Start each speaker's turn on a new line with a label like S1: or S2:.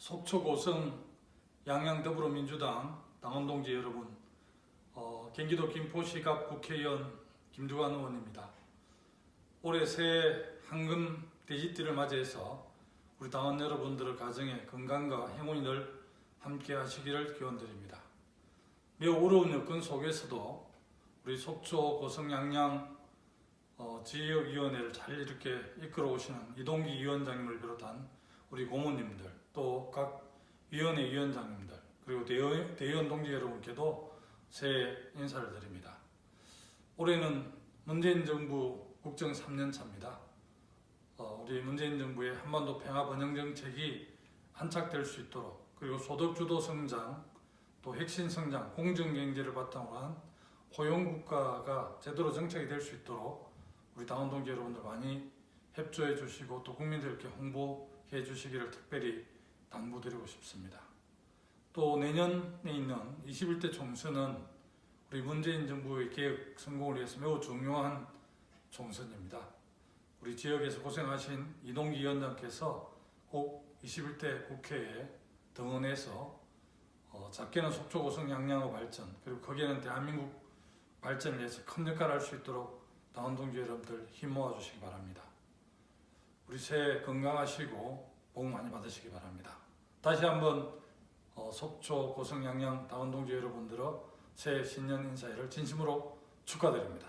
S1: 속초 고성 양양 더불어민주당 당원동지 여러분, 어, 경기도 김포시갑 국회의원 김두관 의원입니다. 올해 새해 황금 돼지띠를 맞이해서 우리 당원 여러분들의 가정에 건강과 행운이 늘 함께 하시기를 기원드립니다. 매우 어려운 여건 속에서도 우리 속초 고성 양양 어, 지역위원회를 잘 이렇게 이끌어 오시는 이동기 위원장님을 비롯한 우리 고모님들 또 각 위원회 위원장님들 그리고 대의원, 대의원 동지 여러분께도 새해 인사를 드립니다. 올해는 문재인 정부 국정 3년 차입니다. 어, 우리 문재인 정부의 한반도 평화 번영 정책이 안착될 수 있도록 그리고 소득 주도 성장 또 핵심 성장 공정 경제를 바탕으로 한 호용 국가가 제대로 정착이 될 수 있도록 우리 당원 동지 여러분들 많이 협조해 주시고 또 국민들께 홍보 해 주시기를 특별히 당부드리고 싶습니다. 또 내년에 있는 21대 총선은 우리 문재인 정부의 개혁 성공을 위해서 매우 중요한 총선입니다. 우리 지역에서 고생하신 이동기 위원장께서 꼭 21대 국회에 등원해서 어, 작게는 속초 고성 양양의 발전 그리고 거기에는 대한민국 발전을 위해서 큰 역할을 할 수 있도록 당원 동지 여러분들 힘 모아 주시기 바랍니다. 우리 새해 건강하시고 복 많이 받으시기 바랍니다. 다시 한번 어, 속초 고성 양양 당원 동지 여러분들의 새해 신년 인사회를 진심으로 축하드립니다.